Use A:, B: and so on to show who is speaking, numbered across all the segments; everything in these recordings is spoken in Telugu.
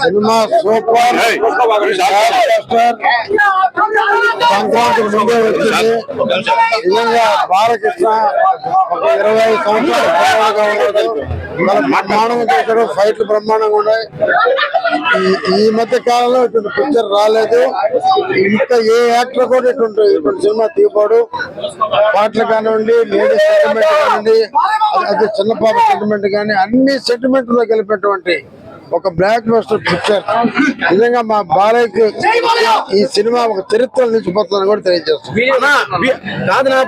A: సినిమా.
B: సూపర్. సంక్రాంతి ముందే వచ్చింది. నిజంగా బాలకృష్ణ ఒక ఇరవై సంవత్సరాలు బ్రహ్మాండంగా చేశాడు. ఫైట్లు బ్రహ్మాండంగా ఉన్నాయి. ఈ- ఈ మధ్య కాలంలో ఇటువంటి పిక్చర్ రాలేదు. ఇంకా ఏ యాక్టర్ కూడా ఇటువంటి ఇటువంటి సినిమా తీయబోడు. పాటలు కానివ్వండి లేడీస్ సెంటిమెంట్ కానివ్వండి అది- అది చిన్న పాప సెంటిమెంట్ కానీ అన్ని సెంటిమెంట్లో కలిపినటువంటి ఒక బ్లాక్ బస్టర్ పిక్చర్ నిజంగా మా బాలయ్యకి ఈ సినిమా ఒక చరిత్ర నిలిచిపోతుందని కూడా తెలియజేస్తుంది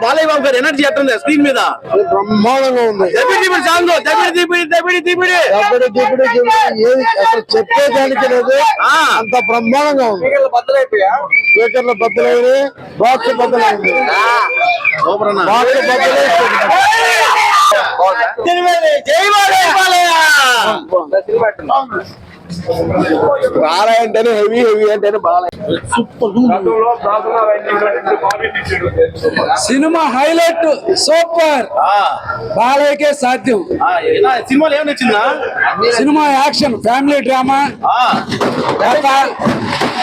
A: బాలయ్య బాబు గారు ఎనర్జీ ఎట్టుంది స్క్రీన్ మీద.
B: బ్రహ్మాండంగా ఉంది. ఏది అసలు చెప్పేదానికి లేదు. అంత బ్రహ్మాండంగా ఉంది. స్పీకర్లు బద్దలైన బాక్స్ బద్దలైంది బాక్స్
A: అంటేనే హెవీ హెవీ అంటేనే బాలయ్య.
C: Cinema highlight super.
A: ఆ,
C: బాలయ్యకే సాధ్యం.
A: సినిమాలో ఏం నచ్చిందా?
C: Cinema action family drama.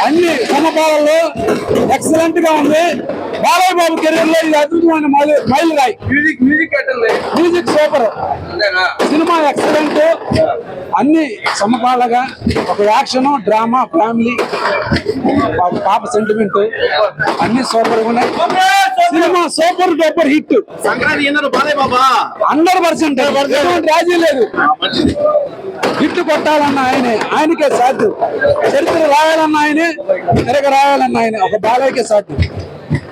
C: అన్ని సమపాలలో ఎక్సలెంట్గా ఉంది. బాలయ్య బాబు కెరీర్లో ఇది అద్భుతమైన మైలు రాయి
A: music music
C: music super cinema excellent అన్ని సమపాలగా ఒక యాక్షన్ డ్రామా ఫ్యామిలీ పాప- సెంటిమెంట్ అన్ని సూపర్ ఉన్నాయి. Cinema super duper hit hundred percent. రాజీ లేదు. హిట్ కొట్టాలన్న ఆయనే ఆయనకే సాధ్యం. చరిత్ర రాయాలన్న ఆయనే తిరగ రాయాలన్న ఆయన. ఒక బాలయ్యకే సాధ్యం.